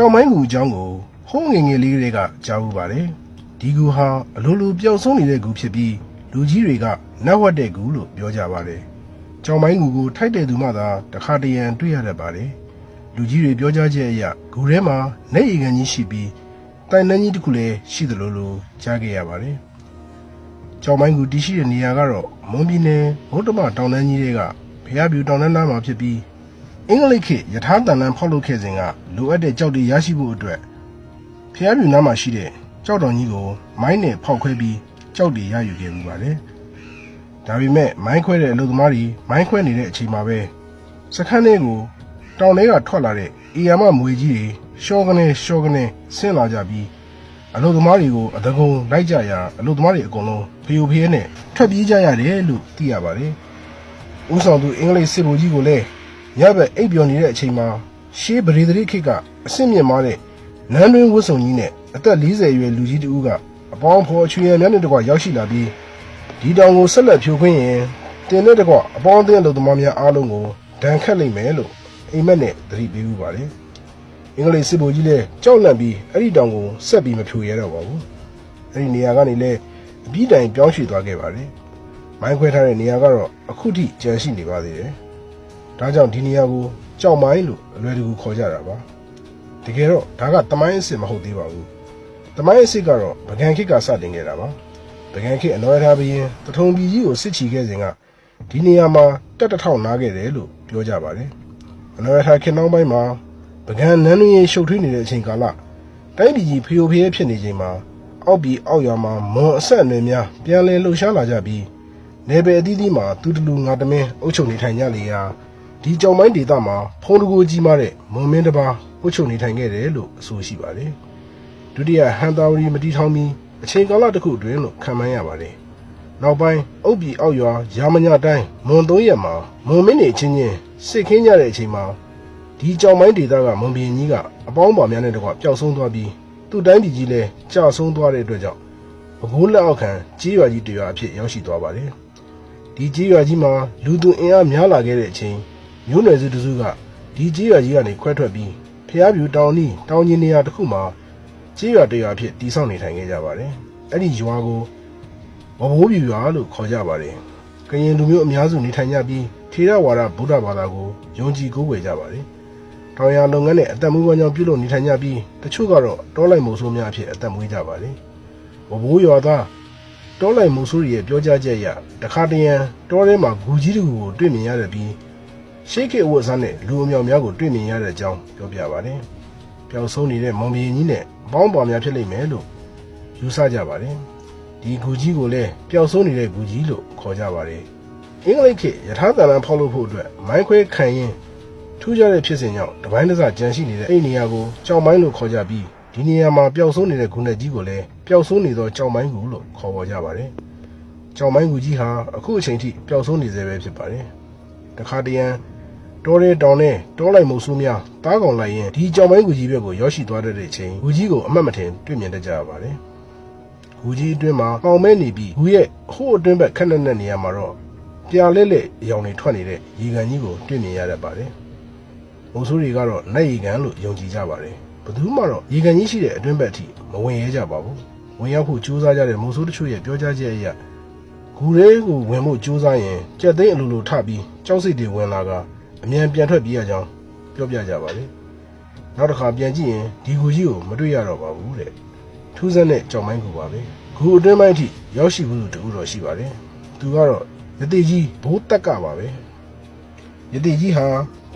ကြောင်မိုင်းကူအကြောင်းကိုဟိုးငယ်ငယ်လေးတွေကကြားဘူးပါတယ်ဒီကူဟာအလိုလိုပျောက်ဆုံးနေတဲ့ကူဖြစ်ပြီးလူကြီးတွေကနတ်ဝတ်တဲ့ကူလို့ပြောကြပါတယ်ကြောင်မိုင်းကူကိုထိုက်တဲ့သူမှသာတခါတရံတွေ့ရတတ်ပါတယ်လူကြီးတွေပြောကြချက်အရကူထဲမှာနေရီကန်ကြီးရှိပြီးတိုင်နှန်းကြီးတစ်ခုလည်းရှိသလိုလိုကြားခဲ့ရပါတယ်ကြောင်မိုင်းကူတည်ရှိတဲ့နေရာကတော့မွန်ပြည်နယ်ဗုဒ္ဓမတောင်တန်းကြီးတွေကဖျားပြူတောင်တန်းသားမှာဖြစ်ပြီး အင်္ဂလိပ်ခေတ်ယထာတန်လန်ဖောက်လုပ်ခဲ့စဉ်ကလိုအပ်တဲ့ကြောက်တွေရရှိဖို့အတွက်ဖျားပြူနားမှာရှိတဲ့ကြောက်တော်ကြီးကိုမိုင်းနဲ့ဖောက်ခွဲပြီးကြောက်တွေရယူခဲ့မှုပါတယ်။ဒါပေမဲ့မိုင်းခွဲတဲ့အလုပ်သမားတွေမိုင်းခွဲနေတဲ့အချိန်မှာပဲစခန်းထဲကိုတောင်ထဲကထွက်လာတဲ့အီယာမမွေကြီးတွေရှောကနေရှောကနေဆင်းလာကြပြီးအလုပ်သမားတွေကိုအတကုံလိုက်ကြရာအလုပ်သမားတွေအကုန်လုံးဖျို့ဖျဲနဲ့ထွက်ပြေးကြရတယ်လို့သိရပါတယ်။ဦးဆောင်သူအင်္ဂလိပ်စစ်ဗိုလ်ကြီးကိုလည်း ညဘက်အိပ်ပျော်နေတဲ့အချိန်မှာရှေးပရိသတိခေတ်ကအဆင့်မြင့်မားတဲ့နန်းတွင်းဝတ်စုံကြီးနဲ့အသက်40အရွယ်လူကြီးတဦးကအပေါင်းဖော်အချွေရများနဲ့တကွရောက်ရှိလာပြီးဒီတောင်ကိုဆက်လက်ဖြိုခွင်းရင်တင်တဲ့တကွအပေါင်းအသင်းအလုပ်သမားများအားလုံးကိုဒဏ်ခတ်လိုက်မယ်လို့အိမ်မက်နဲ့သတိပေးဥပါတယ်အင်္ဂလိပ်စစ်ဗိုလ်ကြီးလည်းကြောက်လန့်ပြီးအဲ့ဒီတောင်ကိုဆက်ပြီးမဖြိုရတော့ပါဘူးအဲ့ဒီနေရာကနေလည်းအပြီးတိုင်ပြောင်းရွှေ့သွားခဲ့ပါတယ်မိုင်းခွဲထားတဲ့နေရာကတော့အခုထိကျန်ရှိနေပါသေးတယ် ဒါကြောင့်ဒီနေရာကိုကြောက်မိုင်းလို့အလွယ်တကူခေါ်ကြတာပါတကယ်တော့ဒါကတမိုင်းအစ်စ်မဟုတ်သေးပါဘူးတမိုင်းအစ်စ်ကတော့ဗကန်ခေတ်ကစတင်ခဲ့တာပါဗကန်ခေတ်အနော်ရထားဘရင်တထုံပြည်ကြီးကိုစစ်ချီခဲ့စဉ်ကဒီနေရာမှာတက်တစ်ထောင်နားခဲ့တယ်လို့ပြောကြပါတယ်အနော်ရထားခေတ်နောက်ပိုင်းမှာဗကန်နန်းတွင်ရေရှုပ်ထွေးနေတဲ့အချိန်ကာလတိုင်းပြည်ကြီးဖျို့ဖျဲဖြစ်နေချိန်မှာအောက်ပြည်အောက်ရွာမှာမွန်အဆက်အနွယ်များပြန်လည်လှုပ်ရှားလာကြပြီးနေပယ်အသီးသီးမှာသူတလူငါတမင်းအုပ်ချုပ်နေထိုင်ကြလေရာ ဒီကြောင်မိုင်းဒေသမှာဖုံးတကူကြီးမားတဲ့မွန်မင်းတစ်ပါးဝှုတ်ချုပ်နေထိုင်ခဲ့တယ်လို့အဆိုရှိပါတယ်။ဒုတိယဟန်တာဝရီမတီထောင်ပြီးအချိန်ကာလတစ်ခုအတွင်းလို့ခံမှန်းရပါတယ်။နောက်ပိုင်းအုပ်ပြည်အောက်ရွာရာမညာတိုင်းမွန်သုံးရက်မှာမွန်မင်းတွေချင်းချင်းစစ်ခင်းကြတဲ့အချိန်မှာဒီကြောင်မိုင်းဒေသကမွန်ဘီရင်ကြီးကအပေါင်းပါများနဲ့တကွပျောက်ဆုံးသွားပြီးသူ့တိုင်းပြည်ကြီးလည်းကြာဆုံးသွားတဲ့အတွက်ကြောင့်ဘကိုးလက်အောက်ခံကြေးရွာကြီးတရွာအဖြစ်ရောက်ရှိသွားပါတယ်။ဒီကြေးရွာကြီးမှာလူသူအင်အားများလာခဲ့တဲ့အချိန် မျိုးနွယ်စုတစုကဒီကြီးရွာကြီးကနေခွဲထွက်ပြီးဖျားပြူတောင်နီတောင်ကြီးနေရာတစ်ခုမှာကြီးရွာတရွာဖြစ်တည်ဆောက်နေထိုင်ခဲ့ကြပါတယ်။အဲ့ဒီရွာကိုဝဘိုးပြူရွာလို့ခေါ်ကြပါတယ်။ကရင်လူမျိုးအများစုနေထိုင်ကြပြီးထေရဝါဒဗုဒ္ဓဘာသာကိုယုံကြည်ကိုးကွယ်ကြပါတယ်။တောင်ယာလုပ်ငန်းနဲ့အသက်မွေးဝမ်းကြောင်းပြုလုပ်နေထိုင်ကြပြီးတချို့ကတော့တောလိုက်မုံဆိုးများအဖြစ်အသက်မွေးကြပါတယ်။ဝဘိုးရွာသားတောလိုက်မုံဆိုးရဲ့ပြောကြားချက်အရတခါတရံတောထဲမှာဂူကြီးတူကိုတွေ့မြင်ရတဲ့ပြီး ရှေးခေတ်အဝတ်အစားနဲ့လူအမြောက်များကိုတွေ့မြင်ရတဲ့အကြောင်းပြောပြပါတယ်။ပျောက်ဆုံးနေတဲ့မောင်ဘီရင်ကြီးနဲ့အပေါင်းပါများဖြစ်လိမ့်မယ်လို့ယူဆကြပါတယ်။ဒီဂူကြီးကိုလည်းပျောက်ဆုံးနေတဲ့ဂူကြီးလို့ခေါ်ကြပါတယ်။အင်္ဂလိပ်ခေတ်ယထာတန်လန်ဖောက်လို့ဖို့အတွက်မိုင်းခွဲခံရင်ထူးခြားတဲ့ဖြစ်စဉ်ကြောင့်တပိုင်းတစကြံရှိနေတဲ့အဲ့ဒီနေရာကိုကြောင်မိုင်းလို့ခေါ်ကြပြီးဒီနေရာမှာပျောက်ဆုံးနေတဲ့ဂူနဲ့ကြီးကိုလည်းပျောက်ဆုံးနေသောကြောင်မိုင်းကူလို့ခေါ်ပေါ်ကြပါတယ်။ကြောင်မိုင်းကူကြီးဟာအခုအချိန်ထိပျောက်ဆုံးနေသေးပဲဖြစ်ပါတယ်။တခါတရံ တောရဲတောင်နဲ့တောလိုက်မုံဆိုးများတားကောင်လိုက်ရင်ဒီကြောင်ပိုင်းကူကြီးဘက်ကိုရောက်ရှိသွားတဲ့အချိန်ကူကြီးကိုအမှတ်မထင်တွေ့မြင်တတ်ကြရပါတယ်။ကူကြီးအတွင်းမှာပေါင်မဲနေပြီးကူရဲ့အဟိုးအတွင်းဘက်ခက်နဲ့နဲ့နေရာမှာတော့ပြာလဲလဲအယောင်တွေထွက်နေတဲ့ရေကန်ကြီးကိုတွေ့မြင်ရတတ်ပါတယ်။မုံဆိုးတွေကတော့လက်ရေကန်လို့ယုံကြည်ကြပါတယ်။ဘယ်သူမှတော့ရေကန်ကြီးရှိတဲ့အတွင်းဘက်အထိမဝင်ရဲကြပါဘူး။ဝင်ရောက်ဖို့ကြိုးစားကြတဲ့မုံဆိုးတချို့ရဲ့ပြောကြားချက်အရဂူရဲကိုဝင်ဖို့ကြိုးစားရင်ကြက်သိန်းအလိုလိုထပြီးကြောက်စိတ်တွေဝင်လာက အမြန်ပြန်ထွက်ပြေးရကြောင်းပြောပြကြပါလေ။နောက်တစ်ခါပြန်ကြည့်ရင်ဒီဂူကြီးကိုမတွေ့ရတော့ပါဘူးတဲ့။ထူးဆန်းတဲ့ကြောင်မိုင်းဂူပါပဲ။ဂူအတွင်းပိုင်းအထိရောက်ရှိဘူးလို့တူတော့ရှိပါတယ်။သူကတော့ယတိကြီးဘိုးတက်ကပါပဲ။ယတိကြီးဟာ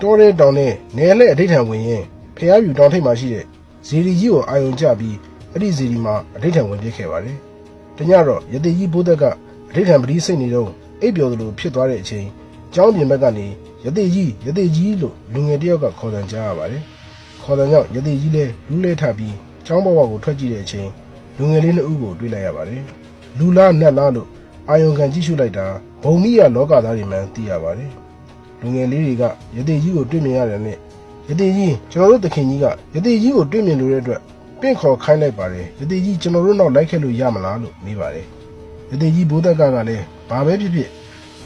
တောရဲတောင်နဲ့နယ်လှဲ့အဋိဌံဝင်ရင်ဖျားပြူတောင်ထိပ်မှာရှိတဲ့ဇီရီကြီးကိုအာယုံကျပြီးအဲ့ဒီဇီရီမှာအဋိဌံဝင်ပြစ်ခဲ့ပါတယ်။တညတော့ယတိကြီးဘိုးတက်ကအဋိဌံပတိစိတ်နေတော့အိပ်ပျော်သလိုဖြစ်သွားတဲ့အချိန် ကျောင်းပြင်ဘက်ကနေယသိကြီးယသိကြီးလို့လူငယ်တယောက်ကခေါ်တယ်ကြားရပါတယ်။ခေါ်တယ်ကြောင့်ယသိကြီးလည်းလူးလဲထပြီးကျောင်းဘဝကိုထွက်ကြည့်တဲ့အချိန်လူငယ်လေးနှစ်ဦးကိုတွေ့လိုက်ရပါတယ်။လူလားနတ်လားလို့အာယုံခံကြည့်ရှုလိုက်တာဘုံမိရလောကသားတွေမှန်းသိရပါတယ်။လူငယ်လေးတွေကယသိကြီးကိုတွေ့မြင်ရတယ်နဲ့ယသိကြီးကျွန်တော်တို့သခင်ကြီးကယသိကြီးကိုတွေ့မြင်လို့တဲ့အတွက်ပင့်ခေါ်ခိုင်းလိုက်ပါတယ်။ယသိကြီးကျွန်တော်တို့နောက်လိုက်ခဲ့လို့ရမလားလို့မေးပါတယ်။ယသိကြီးဘိုးတက်ကကလည်းဘာပဲဖြစ်ဖြစ်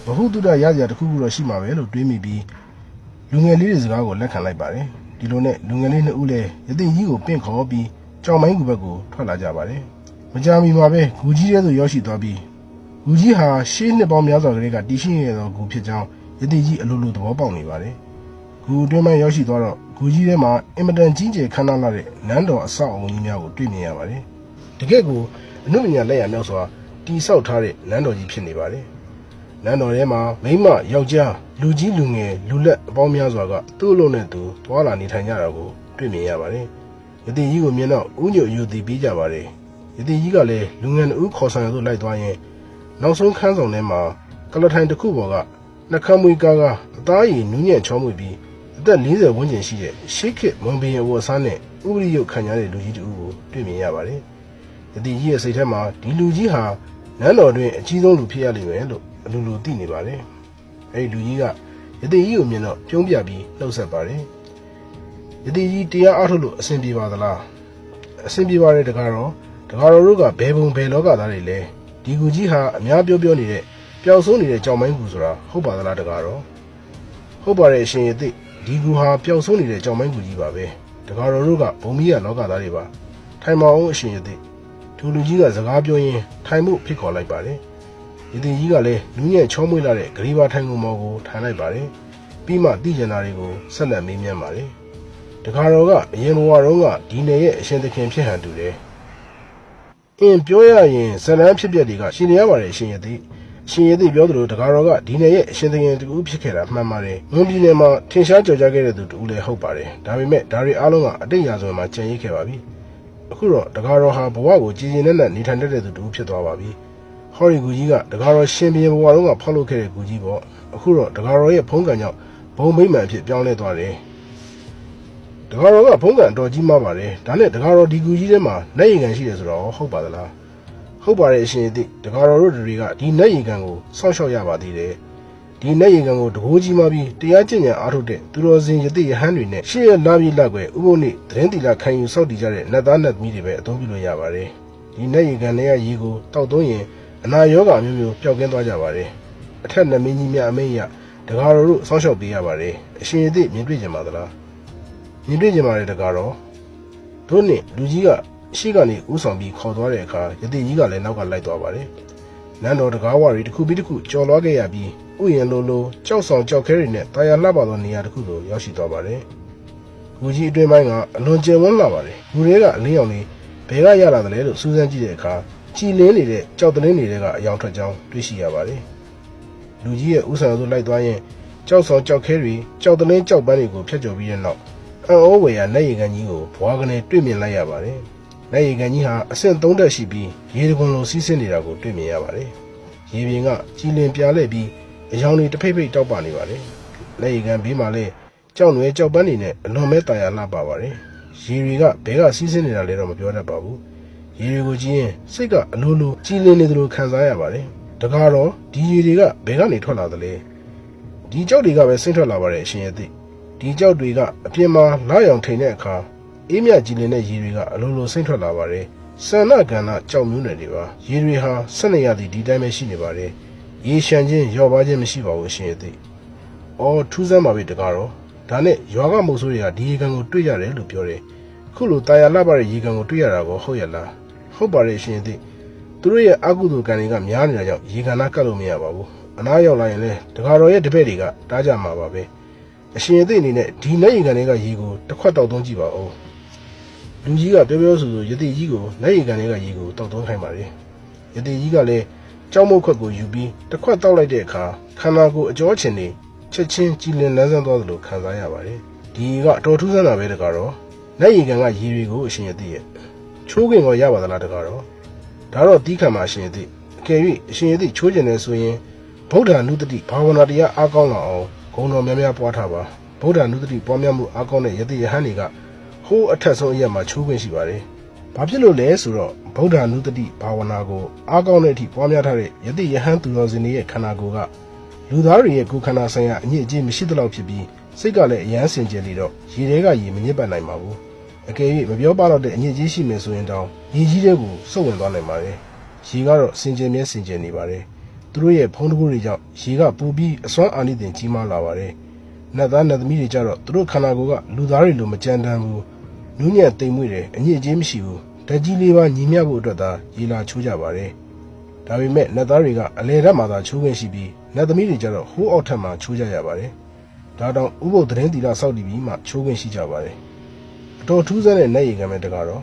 ဘဟုတုဒရရစရာတစ်ခုခုတော့ရှိမှာပဲလို့တွေးမိပြီးလူငယ်လေးတွေစကားကိုလက်ခံလိုက်ပါတယ်ဒီလိုနဲ့လူငယ်လေးနှစ်ဦးလည်းရသိကြီးကိုပင့်ခေါ်ပြီးကြောင်မိုင်းကူဘက်ကိုထွက်လာကြပါတယ်မကြာမီမှာပဲဂူကြီးထဲသို့ရောက်ရှိသွားပြီးဂူကြီးဟာရှေးနှစ်ပေါင်းများစွာကလေးကတည်ရှိနေသောဂူဖြစ်ကြောင်းရသိကြီးအလိုလိုသဘောပေါက်နေပါတယ်ဂူအတွင်းမှရောက်ရှိသွားတော့ဂူကြီးထဲမှာအင်မတန်ကြီးကျယ်ခမ်းနားလာတဲ့နန်းတော်အဆောက်အအုံကြီးများကိုတွေ့မြင်ရပါတယ်တကယ့်ကိုအနုပညာလက်ရမြောက်စွာတည်ဆောက်ထားတဲ့နန်းတော်ကြီးဖြစ်နေပါတယ် နန်းတော်ထဲမှာမိန်းမယောက်ျားလူကြီးလူငယ်လူလက်အပေါင်းများစွာကသူ့အလုံးနဲ့သူတွာလာနေထိုင်ကြတာကိုတွေ့မြင်ရပါတယ်။ယတိကြီးကိုမြင်တော့ဥညွတ်ယူသည်ပြီးကြပါတယ်။ယတိကြီးကလည်းလူငယ်နှစ်ဦးခေါ်ဆောင်ရသို့လိုက်သွားရင်နောက်ဆုံးခန်းဆောင်ထဲမှာကလထိုင်တစ်ခုပေါ်ကနှကမ်းမွေးကားကအသားရည်နူးညံ့ချောမွေ့ပြီးအသက်40ဝန်းကျင်ရှိတဲ့ရှေးခေတ်မွန်ဘီယံအဝတ်အစားနဲ့ဥပရိယုတ်ခံရတဲ့လူကြီးတစ်ဦးကိုတွေ့မြင်ရပါတယ်။ယတိကြီးရဲ့စိတ်ထဲမှာဒီလူကြီးဟာနန်းတော်တွင်အကြီးဆုံးလူဖြစ်ရလိမ့်မယ်လို့ အလိုလိုသိနေပါတယ်။အဲဒီလူကြီးကယတိကြီးကိုမြင်တော့ပြုံးပြပြီးနှုတ်ဆက်ပါတယ်။ယတိကြီးတရားအားထုတ်လို့အဆင်ပြေပါသလား။အဆင်ပြေပါတယ်တကားတော့တကားတော်တို့ကဘယ်ဘုံဘယ်လောကသားတွေလဲ။ဒီကူကြီးဟာအများပြောပြောနေတဲ့ပျောက်ဆုံးနေတဲ့ကြောင်မိုင်းကူဆိုတာဟုတ်ပါသလားတကားတော့ဟုတ်ပါတယ်အရှင်ယတိဒီကူဟာပျောက်ဆုံးနေတဲ့ကြောင်မိုင်းကူကြီးပါပဲ။တကားတော်တို့ကဘုံမီးရလောကသားတွေပါ။ထိုင်မအောင်အရှင်ယတိသူလူကြီးကစကားပြောရင်းထိုင်မှုဖိတ်ခေါ်လိုက်ပါတယ်။ ဒီတင်ကြီးကလည်းနူးညံ့ချောမွေ့လာတဲ့ဂရီဘာထိုင်ကုန်မော်ကိုထိုင်လိုက်ပါတယ်။ပြီးမှတိကျင်တာတွေကိုဆက်လက်မေးမြန်းပါတယ်။တခါတော့ကအရင်ဘဝတုန်းကဒီနယ်ရဲ့အရှင်သခင်ဖြစ်ဟန်တူတယ်။အင်းပြောရရင်ဇလန်းဖြစ်ပျက်တွေကရှင်နေရပါတယ်ရှင်ရသည်။ရှင်ရသည်ပြောသလိုတခါတော့ကဒီနယ်ရဲ့အရှင်သခင်တူဖြစ်ခဲ့တာမှန်ပါတယ်။ငွန်ပြည်နယ်မှာထင်ရှားကြော်ကြားခဲ့တဲ့သူတူလည်းဟုတ်ပါတယ်။ဒါပေမဲ့ဒါတွေအားလုံးကအတိတ်ရာဇဝင်မှာကြံ့ရိပ်ခဲ့ပါပြီ။အခုတော့တခါတော့ဟာဘဝကိုကြည်ကျင်နဲ့နဲ့နေထိုင်တတ်တဲ့သူတူဖြစ်သွားပါပြီ။ ဟော်ရီကူကြီးကတကားတော်ရှင်ဘီရင်ဘဝတုန်းကဖောက်လုပ်ခဲ့တဲ့ကူကြီးပေါ့အခုတော့တကားတော်ရဲ့ဖုံးကန်ကြောင့်ဘုံမိမ့်မှန်အဖြစ်ပြောင်းလဲသွားတယ်တကားတော်ကဖုံးကန်အတော်ကြီးမားပါတယ်ဒါနဲ့တကားတော်ဒီကူကြီးထဲမှာလက်ရည်ကန်ရှိတယ်ဆိုတော့ဟုတ်ပါသလားဟုတ်ပါတယ်အရှင်အသည့်တကားတော်တို့တွေကဒီလက်ရည်ကန်ကိုစောင့်ရှောက်ရပါသေးတယ်ဒီလက်ရည်ကန်ကိုတကိုးကြီးမားပြီးတရားကျင့်ကြံအားထုတ်တဲ့သူတော်စင်ယတိယဟန်တွေနဲ့ရှေ့ရလာပြီးလက်ွယ်ဥပုံနေ့သတင်းတီလာခံယူစောက်တည်ကြတဲ့နတ်သားနတ်သမီးတွေပဲအသုံးပြုလို့ရပါတယ်ဒီလက်ရည်ကန်တွေကရေကိုတောက်သွင်းရင် အနာရောဂါမျိုးမျိုးပျောက်ကင်းသွားကြပါတယ်။အထက်နမင်းကြီးများအမိန့်အရတကားတော်တို့စောင့်ရှောက်ပေးရပါတယ်။အရှင်ရည်မြင်တွေ့ကြပါသလား။မြင်တွေ့ကြပါတယ်တကားတော်။တို့နဲ့လူကြီးကရှေ့ကနေဥဆောင်ပြီးခေါ်သွားတဲ့အခါယတိကြီးကလည်းနောက်ကလိုက်သွားပါတယ်။နန်းတော်တကားဝါရီတစ်ခုပြီးတစ်ခုကြော်လွားခဲ့ရပြီးဥယျာဉ်လိုလိုကြောက်ဆောင်ကြောက်ခဲတွေနဲ့တာယာလှပသောနေရာတစ်ခုသို့ရောက်ရှိသွားပါတယ်။လူကြီးအတွင်းပိုင်းကအလွန်ကျယ်ဝန်းလာပါတယ်။လူတွေကအလင်းရောင်လေးဘယ်ကရလာတယ်လဲလို့စူးစမ်းကြည့်တဲ့အခါ ကြည်လင်းနေတဲ့ကြောက်တလင်းတွေကအယောင်ထွက်ကြောင်းတွေ့ရှိရပါတယ်။လူကြီးရဲ့ဥဆောင်သို့လိုက်သွားရင်ကြောက်ဆောင်ကြောက်ခဲတွေကြောက်တလင်းကြောက်ပန်းတွေကိုဖျက်ကျော်ပြီးတဲ့နောက်အံ့ဩဝယ်ရလက်ရည်ကန်ကြီးကိုဘွားကနေတွေ့မြင်လိုက်ရပါတယ်။လက်ရည်ကန်ကြီးဟာအဆင့်၃တက်ရှိပြီးရေတကွန်လိုစီးဆင်းနေတာကိုတွေ့မြင်ရပါတယ်။ရေပြင်ကကြည်လင်ပြားလဲပြီးအယောင်တွေတစ်ဖိတ်ဖိတ်တောက်ပနေပါတယ်။လက်ရည်ကန်ဘေးမှာလည်းကြောက်နွယ်ကြောက်ပန်းတွေနဲ့အလွန်မဲတာယာလှပပါတယ်။ရေတွေကဘဲကစီးဆင်းနေတာလဲတော့မပြောတတ်ပါဘူး။ ရေတွေကိုကြည့်ရင်စိတ်ကအလိုလိုကြည်လင်နေသလိုခံစားရပါတယ်။တကားတော့ဒီရေတွေကဘယ်ကနေထွက်လာသလဲ။ဒီကြောက်တွေကပဲဆင်းထွက်လာပါတယ်အရှင်ရဲ့သိ။ဒီကြောက်တွေကအပြင်မှာလာရောင်ထိန်တဲ့အခါအေးမြကြည်လင်တဲ့ရေတွေကအလိုလိုဆင်းထွက်လာပါတယ်။ဆန္ဒကဏ္ဍကြောက်မျိုးနယ်တွေပါ။ရေတွေဟာဆက်နေရသည်ဒီတိုင်းပဲရှိနေပါတယ်။ရေရှမ်းခြင်းရောပါခြင်းမရှိပါဘူးအရှင်ရဲ့သိ။အော်ထူးဆန်းပါပြီတကားတော့ဒါနဲ့ရွာကမုတ်ဆိုးတွေကဒီရေကန်ကိုတွေ့ရတယ်လို့ပြောတယ်။ခုလိုတာယာလှပတဲ့ရေကန်ကိုတွေ့ရတာကိုဟုတ်ရလား။ ဟုတ်ပါတယ်ရှင်သည်သူတို့ရဲ့အကုသိုလ်ကံတွေကများနေတာကြောင့်ရေခန္ဓာကတ်လို့မရပါဘူးအနားရောက်လာရင်လည်းတကားတော်ရဲ့တပည့်တွေကတားကြမှာပါပဲအရှင်အသိအနေနဲ့ဒီလက်ရေကန်တွေကရေကိုတစ်ခွက်တောက်သုံးကြည့်ပါဦးလူကြီးကပြောပြောဆိုဆိုယတိကြီးကိုလက်ရေကန်တွေကရေကိုတောက်သုံးခိုင်းပါတယ်ယတိကြီးကလည်းကြောက်မုတ်ခွက်ကိုယူပြီးတစ်ခွက်တောက်လိုက်တဲ့အခါခန္ဓာကိုယ်အကျော်ချင်နေချက်ချင်းကြည်လင်လန်းဆန်းသွားသလိုခံစားရပါတယ်ဒီကအတော်ထူးဆန်းတာပဲတကားတော့လက်ရေကန်ကရေတွေကိုအရှင်အသိရဲ့ ချိုးခင်ကိုရပါသလားတကားတော့ဒါတော့တီးခံမှာအရှင်ယသိအကယ်၍အရှင်ယသိချိုးကျင်နေဆိုရင်ဗုဒ္ဓနုတ္တိဘာဝနာတရားအားကောင်းလာအောင်ဂုဏ်တော်များများပွားထားပါဗုဒ္ဓနုတ္တိပွားများမှုအားကောင်းတဲ့ယသိယဟန်တွေကဟိုးအထက်ဆုံးအရက်မှာချိုးခွင့်ရှိပါတယ်ဘာဖြစ်လို့လဲဆိုတော့ဗုဒ္ဓနုတ္တိဘာဝနာကိုအားကောင်းတဲ့အထိပွားများထားတဲ့ယသိယဟန်သူတော်စင်တွေရဲ့ခန္ဓာကိုယ်ကလူသားတွေရဲ့ကိုယ်ခန္ဓာဆိုင်ရာအညစ်အကြေးမရှိသလောက်ဖြစ်ပြီးစိတ်ကလည်းအယမ်းစင်ကြယ်နေတော့ရေထဲကရေမညစ်ပတ်နိုင်ပါဘူး အကယ်၍မပြောပါတော့တဲ့အညစ်အကြေးရှိမယ်ဆိုရင်တောင်ရေကြီးတဲ့ကိုစုပ်ဝင်သွားနိုင်ပါတယ်။ရေကတော့စင်ကြယ်မြဲစင်ကြယ်နေပါတယ်။သူတို့ရဲ့ဖုံးတကူတွေကြောင့်ရေကပူပြီးအစွမ်းအာနိသင်ကြီးမားလာပါတယ်။နတ်သားနတ်သမီးတွေကြတော့သူတို့ခန္ဓာကိုယ်ကလူသားတွေလိုမကြမ်းတမ်းဘူးနူးညံ့တိမ်မွေ့တယ်အညစ်အကြေးမရှိဘူးဓာတ်ကြီးလေးပါညီမျှဖို့အတွက်သာရေလာချိုးကြပါတယ်ဒါပေမဲ့နတ်သားတွေကအလဲဓာတ်မှာသာချိုးခွင့်ရှိပြီးနတ်သမီးတွေကြတော့ဟိုးအောက်ထပ်မှာချိုးကြရပါတယ်ဒါတော့ဥပုပ်သတင်းတီလာစောက်တည်ပြီးမှချိုးခွင့်ရှိကြပါတယ်အ တော်ထူးဆန်းတဲ့နတ်ရေကံပဲတကားတော့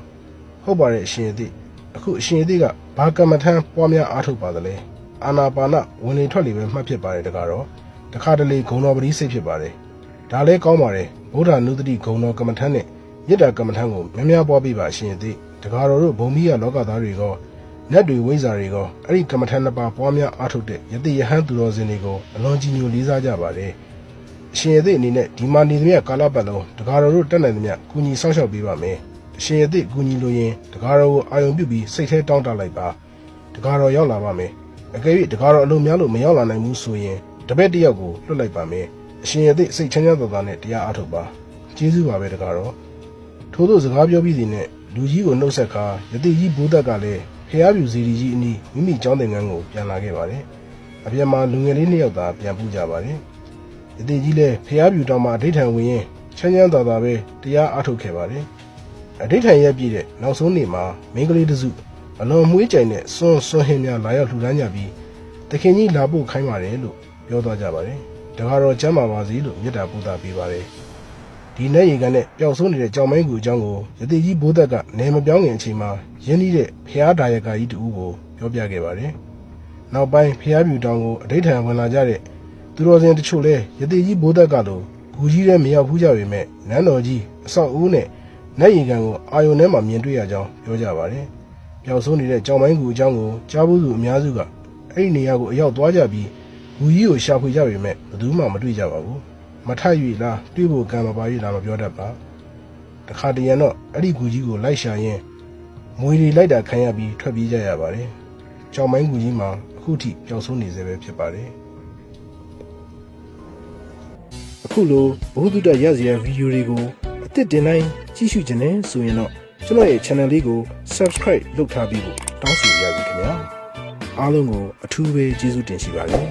ဟုတ်ပါတယ်အရှင်အသည့်အခုအရှင်အသည့်ကဘာကမ္မထမ်းပွားများအားထုတ်ပါသလဲအာနာပါနဝင်လေထွက်လေပဲမှတ်ဖြစ်ပါတယ်တကားတော့တခါတလေဂုံတော်ပတိစိတ်ဖြစ်ပါတယ်။ဒါလည်းကောင်းပါတယ်။ဗုဒ္ဓနုတ္တိဂုံတော်ကမ္မထမ်းနဲ့မေတ္တာကမ္မထမ်းကိုများများပွားပေးပါရှင်သည်။တကားတော်တို့ဘုံမီးရလောကသားတွေကောနတ်တွေဝိဇ္ဇာတွေကောအဲ့ဒီကမ္မထမ်းနှစ်ပါးပွားများအားထုတ်တဲ့ယတိယဟန်သူတော်စင်တွေကိုအလွန်ကြီးညိုလေးစားကြပါတယ်။ အရှင်ရသည်အနေနဲ့ဒီမာနေသမျှကာလပတ်လုံးတကားတော်တို့တက်နိုင်သမျှကုညီဆောင်ရှောက်ပေးပါမယ်။အရှင်ရသည်ကုညီလိုရင်တကားတော်ကိုအာယုံပြုပြီးစိတ်ထဲတောင်းတလိုက်ပါ။တကားတော်ရောက်လာပါမယ်။အကယ်၍တကားတော်အလုံးများလို့မရောက်လာနိုင်ဘူးဆိုရင်တပည့်တစ်ယောက်ကိုလွတ်လိုက်ပါမယ်အရှင်ရဲ့သိစိတ်ချမ်းသာသာနဲ့တရားအားထုတ်ပါကျေးဇူးပါပဲတကားတော့ထို့သောစကားပြောပြီးစီနဲ့လူကြီးကိုနှုတ်ဆက်ခါယတိကြီးဘိုးသက်ကလည်းဖျားပြူစီရီကြီးအနီးမိမိကျောင်းသင်ခန်းကိုပြန်လာခဲ့ပါတယ်အပြင်မှာလူငယ်လေးနှစ်ယောက်သာပြန်ပူကြပါတယ် ယတိကြီးလည်းဖျားပြူတောင်မှအဋိဌံဝင်ရင်ချမ်းချမ်းသာသာပဲတရားအားထုတ်ခဲ့ပါတယ်အဋိဌံရက်ပြည့်တဲ့နောက်ဆုံးနေ့မှာမင်းကလေးတစ်စုအလွန်မွှေးကြိမ်တဲ့စွန်းစွန်းဟင်းများလာရောက်လှူဒန်းကြပြီးတခင်ကြီးလာဖို့ခိုင်းပါတယ်လို့ပြောသွားကြပါတယ်။ဒါကတော့ကျမ်းမာပါစေလို့မေတ္တာပို့သပေးပါတယ်။ဒီနေ့ရေကန်နဲ့ပျောက်ဆုံးနေတဲ့ကြောင်မိုင်းကူအကြောင်းကိုယတိကြီးဘိုးသက်ကနေမပြောင်းခင်အချိန်မှာရင်းနှီးတဲ့ဖျားဒါယကာကြီးတူကိုပြောပြခဲ့ပါတယ်။နောက်ပိုင်းဖျားပြူတောင်ကိုအဋိဌံဝင်လာကြတဲ့ သူတော်စင်တချို့လဲယတိကြီးဘိုးသက်ကလို့ဂူကြီးတဲ့မရောက်ဘူးကြပေမဲ့နန်းတော်ကြီးအဆောက်အဦနဲ့နတ်ရေကန်ကိုအာယုန်ထဲမှာမြင်တွေ့ရကြောင်းပြောကြပါတယ်။ပျောက်ဆုံးနေတဲ့ကြောင်မိုင်းကူအကြောင်းကိုကြားဘူးသူအများစုကအဲ့ဒီနေရာကိုအရောက်သွားကြပြီးဘူကြီးကိုရှာဖွေကြပေမဲ့ဘယ်သူမှမတွေ့ကြပါဘူးမထ၍လားတွေ့ဖို့ကံမပါ၍လားမပြောတတ်ပါတခါတရံတော့အဲ့ဒီဘူကြီးကိုလိုက်ရှာရင်းမွေတွေလိုက်တာခံရပြီးထွက်ပြေးကြရပါတယ်ကြောင်မိုင်းဘူကြီးမှာအခုထိပျောက်ဆုံးနေသေးပဲဖြစ်ပါတယ် အခုလိုဘုဒ္ဓတရစရာဗီဒီယိုတွေကိုအသစ်တင်တိုင်းကြည့်ရှုခြင်းနဲ့ဆိုရင်တော့ကျွန်တော်ရဲ့ channel လေးကို subscribe လုပ်ထားပြီးဖို့တောင်းဆိုရပြီခင်ဗျာအားလုံးကိုအထူးပဲကျေးဇူးတင်ရှိပါတယ်